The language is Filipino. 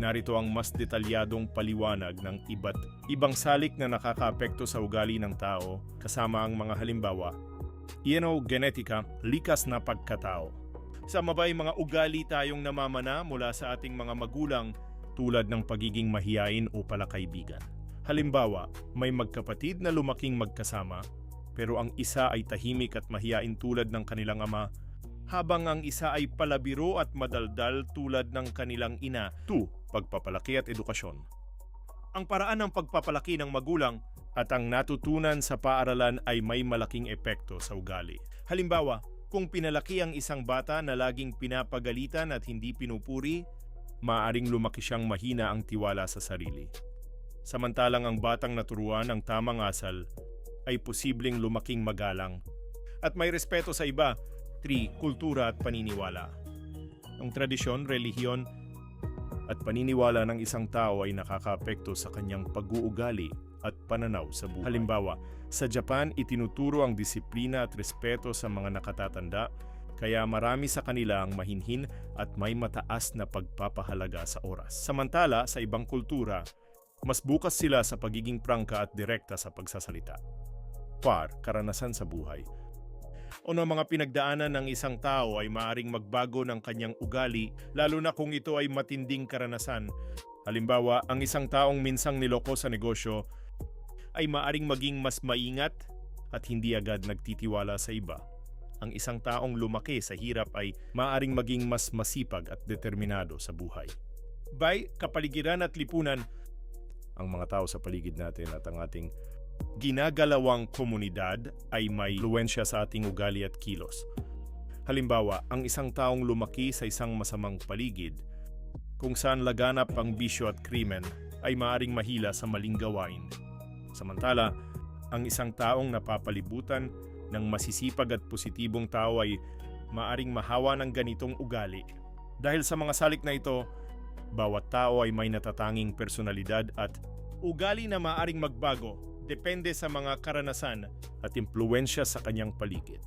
Narito ang mas detalyadong paliwanag ng iba't ibang salik na nakakaapekto sa ugali ng tao kasama ang mga halimbawa, genetika, likas na pagkatao. Sa mabay mga ugali tayong namamana mula sa ating mga magulang tulad ng pagiging mahiyain o palakaibigan. Halimbawa, may magkapatid na lumaking magkasama pero ang isa ay tahimik at mahiyain tulad ng kanilang ama habang ang isa ay palabiro at madaldal tulad ng kanilang ina. 2. Pagpapalaki at edukasyon. Ang paraan ng pagpapalaki ng magulang at ang natutunan sa paaralan ay may malaking epekto sa ugali. Halimbawa, kung pinalaki ang isang bata na laging pinapagalitan at hindi pinupuri, maaring lumaki siyang mahina ang tiwala sa sarili. Samantalang ang batang naturuan ng tamang asal ay posibleng lumaking magalang at may respeto sa iba. 3. Kultura at paniniwala. Ang tradisyon, relihiyon, at paniniwala ng isang tao ay nakakaapekto sa kanyang pag-uugali at pananaw sa buhay. Halimbawa, sa Japan itinuturo ang disiplina at respeto sa mga nakatatanda, kaya marami sa kanila ang mahinhin at may mataas na pagpapahalaga sa oras. Samantala, sa ibang kultura, mas bukas sila sa pagiging prangka at direkta sa pagsasalita. Par, karanasan sa buhay. O ng mga pinagdaanan ng isang tao ay maaring magbago ng kanyang ugali lalo na kung ito ay matinding karanasan. Halimbawa, ang isang taong minsang niloko sa negosyo ay maaring maging mas maingat at hindi agad nagtitiwala sa iba. Ang isang taong lumaki sa hirap ay maaring maging mas masipag at determinado sa buhay. By kapaligiran at lipunan, ang mga tao sa paligid natin at ang ating ginagalawang komunidad ay may luwensya sa ating ugali at kilos. Halimbawa, ang isang taong lumaki sa isang masamang paligid, kung saan laganap ang bisyo at krimen, ay maaring mahila sa maling gawain. Samantala, ang isang taong napapalibutan ng masisipag at positibong tao ay maaring mahawa ng ganitong ugali. Dahil sa mga salik na ito, bawat tao ay may natatanging personalidad at ugali na maaring magbago depende sa mga karanasan at impluensya sa kanyang paligid.